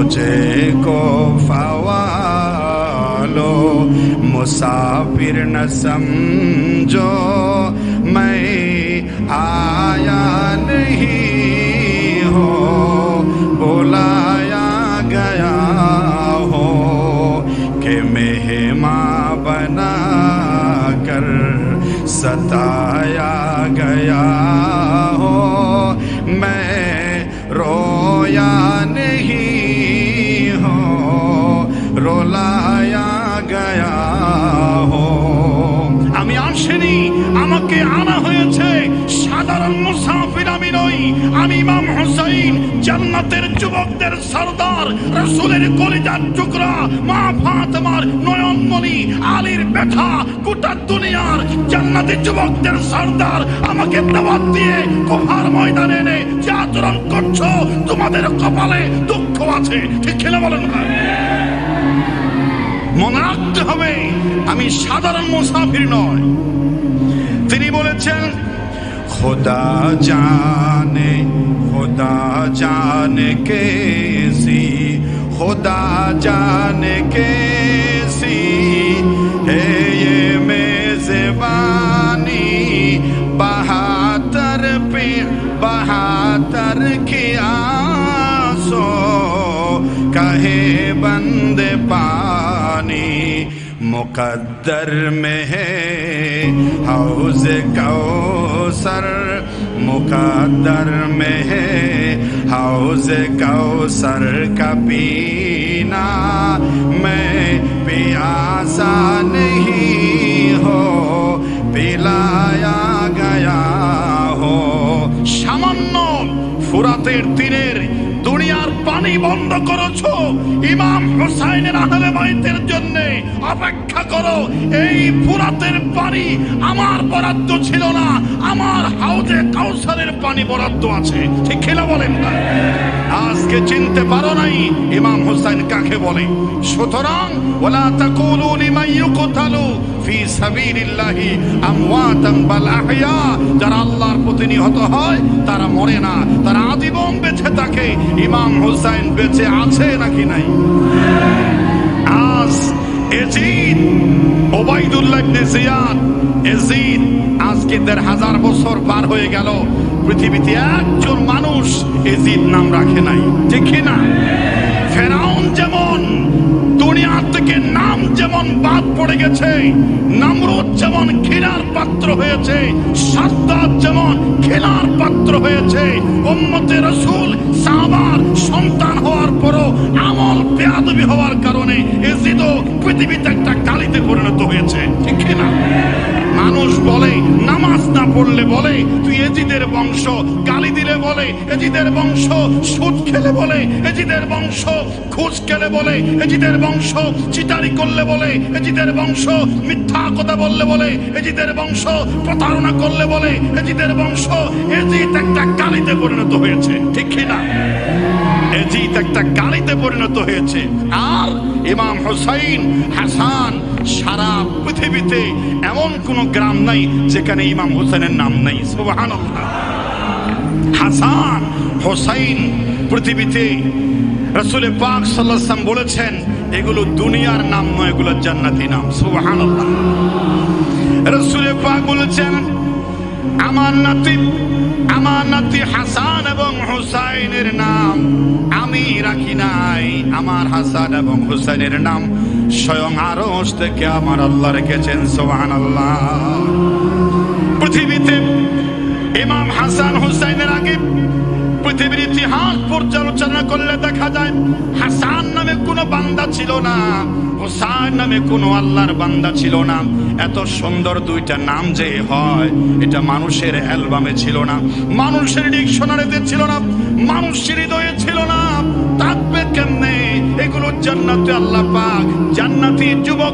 मुझे को फवालो। मुसाफिर न समझो, मैं आया नहीं हो। बुलाया गया हो कि मेहमां बना कर सताया गया আমি আসেনি, আমাকে আনা হয়েছে সাধারণ মুসাফির আমি নই, আমি ইমাম হোসাইন, জান্নাতের যুবকদের সর্দার, রসুলের কলিজার টুকরা, মা ফাতেমার নয়নমণি, আলীর ব্যথা, গোটা দুনিয়ার জান্নাতের যুবকদের সর্দার আমাকে দাওয়াত দিয়ে কোহার ময়দানে এনে যে আচরণ করছ, তোমাদের কপালে দুঃখ আছে। ঠিক খেলে বলেন ভাই? মনে রাখতে হবে। আমি সাধারণ মুসাফির নয়। তিনি বলেছেন, খোদা জানে খোদা জানে কে সি খোদা জানে কে সি হে মে জবানি বাহাতর পে বাহাতর কে আসো कहे बंद पानी मुकद्दर में है हौज कौसर मुकद्दर में है हौज कौसर का पीना मैं प्यासा नहीं हो पिलाया गया हो সামান্য ফুরাতের তীরের দুনিয়ার পানি বন্ধ করেছ। ইমাম হোসাইনের আহলে বাইতের জন্য অপেক্ষা করো। এই ফুরাতের পানি আমার বরাদ্দ ছিল না, আমার হাউজে কাউসারের পানি বরাদ্দ আছে। ঠিক খেলা বলেন না? আজকে চিনতে পারো নাই, ইমাম হোসাইন কাকে বলে। সুতরাং ওলা তাকুলু লিমান ইউকতালু ফি সাবিলিল্লাহি আমওয়াতান বাল আহইয়া যারা আল্লাহর প্রতি নিহত হয়, তারা মরে না। তারা আজীবন বেঁচে থাকে। ইমাম হোসাইন বেঁচে আছে নাকি নাই? আজ এজিদ ওবাইদুল্লাহ ইবনে জিয়াদ এজিদ আজকে দেড় হাজার বছর পার হয়ে গেল। পৃথিবীতে একজন মানুষ এজিদ নাম রাখে নাই। ঠিক না? ফেরাউন যেমন, দুনিয়া থেকে নাম যেমন বাদ পড়ে গেছে, নামরুদ যেমন পাত্র হয়েছে। সাদ্দাত যেমন খেলার পাত্র হয়েছে, উম্মতে রসুল সাবার সন্তান হওয়ার পরও আমল বেয়াদবি হওয়ার কারণে এজিদও পৃথিবীতে একটা গালিতে পরিণত হয়েছে। ঠিক না মানুষ বলে, নামাজ না পড়লে বলে, তুই এজিদের বংশ, গালি দিলে বলে, এজিদের বংশ, সুদ খেলে বলে, এজিদের বংশ, ঘুষ খেলে বলে, এজিদের বংশ, চিটারি করলে বলে, এজিদের বংশ, মিথ্যা কথা বললে বলে, এজিদের বংশ, প্রতারণা করলে বলে, এজিদের বংশ, এজিদ একটা গালিতে পরিণত হয়েছে, ঠিক কি না? এজিদ একটা গালিতে পরিণত হয়েছে। আর ইমাম হোসাইন, হাসান, সারা পৃথিবীতে এমন কোন গ্রাম নাই যেখানে ইমাম হোসেনের নাম নাই। হাসান হোসাইন পৃথিবীতে রসুল পাক সাল্লাম বলেছেন, এগুলো দুনিয়ার নাম নয়, এগুলো জান্নাতি নাম। সুবহানাল্লাহ। রসুল পাক বলেছেন, আমার নাতি আমার নাতি হাসান এবং হুসাইনের নাম আমি রাখি নাই। আমার হাসান এবং হুসাইনের নাম স্বয়ং আরশ থেকে আমার আল্লাহ রেখেছেন সোহান আল্লাহ পৃথিবীতে ইমাম হাসান হুসাইনের আগে পৃথিবীর ইতিহাস পর্যালোচনা করলে দেখা যায়, হাসান নামে কোনো বান্দা ছিল না, হোসাইন নামে কোনো আল্লাহর বান্দা ছিল না। এত সুন্দর দুইটা নাম যে হয়, এটা মানুষের অ্যালবামে ছিল না, মানুষের ডিকশনারিতে ছিল না, মানুষের হৃদয়ে ছিল না। থাকবে কেমনে? এগুলো জান্নাতে আল্লাহ পাক। জান্নাতি যুবক